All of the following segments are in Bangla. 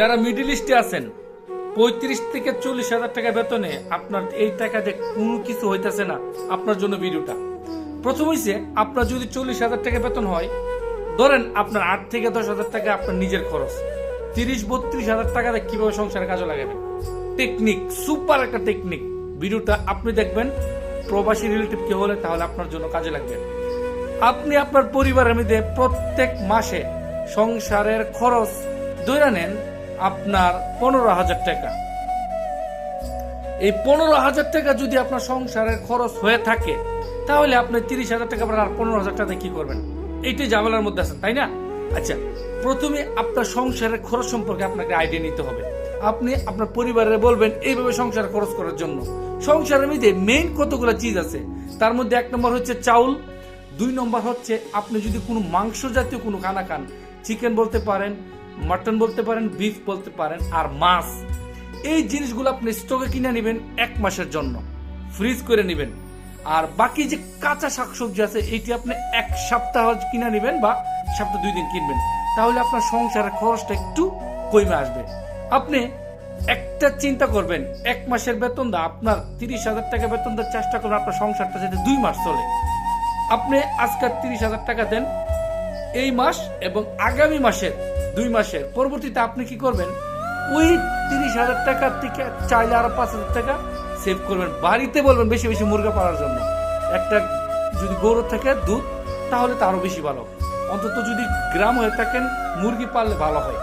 যারা মিডিল ইস্টে আছেন, পঁয়ত্রিশ থেকে চল্লিশ হাজার টাকা বেতনে আপনার এই টাকাতে কোনো কিছু হইতেছে না আপনার জন্য ভিডিওটা। প্রথম হইছে, আপনার যদি চল্লিশ হাজার টাকা বেতন হয়, ধরেন আপনার আট থেকে দশ হাজার টাকা আপনার নিজের খরচ। তিরিশ, বত্রিশ হাজার টাকাতে কীভাবে সংসারে কাজে লাগাবেন? টেকনিক সুপার একটা টেকনিক ভিডিওটা আপনি দেখবেন, প্রবাসী রিলেটিভ কে হলে তাহলে আপনার জন্য কাজে লাগবে। আপনি আপনার পরিবারের মধ্যে প্রত্যেক মাসে সংসারের খরচ ধরে নেন আপনার পনেরো হাজার টাকা। এই পনেরো হাজার টাকা যদি আপনার সংসারের খরচ হয়ে থাকে, তাহলে আপনি তিরিশ হাজার টাকা আর পনেরো হাজার টাকা কি করবেন? এইটাই জামেলার মধ্যে আছেন, তাই না? আচ্ছা প্রথমে আপনার সংসারের খরচ সম্পর্কে আপনাকে আইডিয়া নিতে হবে। আপনি আপনার পরিবারে বলবেন, এইভাবে সংসার খরচ করার জন্য। সংসারের মধ্যে মেইন কতগুলো চিজ আছে, তার মধ্যে এক নম্বর হচ্ছে চাউল, দুই নম্বর হচ্ছে আপনি যদি কোনো মাংস জাতীয় কোনো খানা খান চিকেন বলতে পারেন মাটন বলতে পারেন বিফ বলতে পারেন, আর মাছ। এই জিনিসগুলো আপনি স্টকে কিনে নেবেন এক মাসের জন্য। ফ্রিজ করে নেবেন। আর বাকি যে কাঁচা শাকসবজি আছে এটি আপনি এক সপ্তাহ কিনে নেবেন বা সপ্তাহ দুই দিন কিনবেন। তাহলে আপনার সংসারের খরচটা একটু কমে আসবে। আপনি একটা চিন্তা করবেন, এক মাসের বেতন দা, আপনার তিরিশ হাজার টাকা বেতন দেওয়ার চেষ্টা করবেন, আপনার সংসারটা যাতে দুই মাস চলে। আপনি আজকাল তিরিশ হাজার টাকা দেন, এই মাস এবং আগামী মাসের দুই মাসের। পরবর্তীতে আপনি কি করবেন? ওই তিরিশ হাজার টাকার থেকে চাইলে আরও পাঁচ হাজার টাকা সেভ করবেন। বাড়িতে বলবেন বেশি বেশি মুরগা পাওয়ার জন্য। একটা যদি গরু থাকে, দুধ, তাহলে তো আরও বেশি ভালো। অন্তত যদি গ্রাম হয়ে থাকেন, মুরগি পাললে ভালো হয়।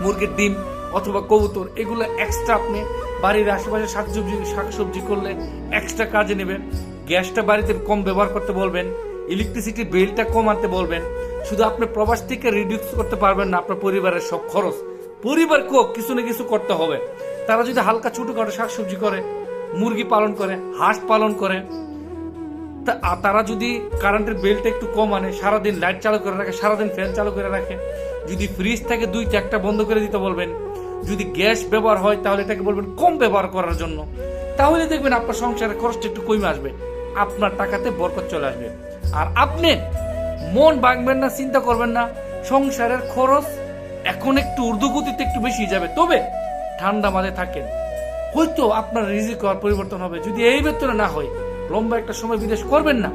মুরগির ডিম অথবা কবুতর, এগুলো এক্সট্রা আপনি বাড়ির আশেপাশে শাকসবজি শাকসবজি করলে এক্সট্রা কাজে নেবেন। গ্যাসটা বাড়িতে কম ব্যবহার করতে বলবেন। ইলেকট্রিসিটি বিলটা কম আনতে বলবেন। শুধু আপনি প্রবাস থেকে রিডিউস করতে পারবেন না, আপনার পরিবারের সব খরচ। পরিবারকেও কিছু না কিছু করতে হবে। তারা যদি হালকা ছোটখাটো শাকসবজি করে, মুরগি পালন করে, হাঁস পালন করে তারা যদি কারেন্টের বিলটা একটু কম আনে, সারাদিন লাইট চালু করে রাখে, সারাদিন ফ্যান চালু করে রাখে, যদি ফ্রিজ থাকে দুই চারটা বন্ধ করে দিতে বলবেন, যদি গ্যাস ব্যবহার হয়, তাহলে এটাকে বলবেন কম ব্যবহার করার জন্য। তাহলে দেখবেন আপনার সংসারের খরচটা একটু কমে আসবে, আপনার টাকাতে বরকত চলে আসবে। আর আপনি মন ভাঙবেন না, চিন্তা করবেন না। সংসারের খরচ এখন একটু ঊর্ধ্বগতিতে একটু বেশি যাবে। তবে ঠান্ডা মাঝে থাকেন। হয়তো আপনার রিজিক হওয়ার পরিবর্তন হবে। যদি এই বেতনে না হয়, লম্বা একটা সময় বিদেশ করবেন না।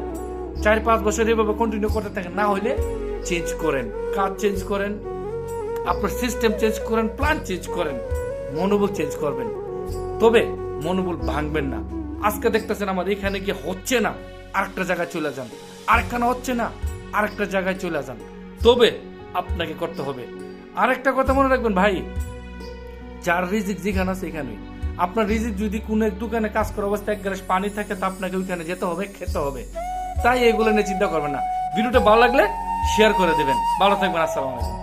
চার পাঁচ বছর এভাবে কন্টিনিউ করতে থাকেন। না হলে চেঞ্জ করেন। কাজ চেঞ্জ করেন। আপনার সিস্টেম চেঞ্জ করেন। প্ল্যান চেঞ্জ করেন। মনোবল চেঞ্জ করবেন। তবে মনোবল ভাঙবেন না। আজকে দেখতেছেন আমার এখানে গিয়ে হচ্ছে না। আরেকটা জায়গায় চলে যান। আরেকখানে হচ্ছে না। আরেকটা জায়গায় চলে যান। তবে আপনাকে করতে হবে। আরেকটা কথা মনে রাখবেন, ভাই, যার রিজিক যেখানে আছে এখানেই। আপনার রিজিক যদি কোনো এক দোকানে কাজ করার অবস্থা, এক গ্লাস পানি থাকে, তা আপনাকে ওইখানে যেতে হবে, খেতে হবে। তাই এগুলো নিয়ে চিন্তা করবেন না। ভিডিওটা ভালো লাগলে শেয়ার করে দেবেন। ভালো থাকবেন, আসসালামু আলাইকুম।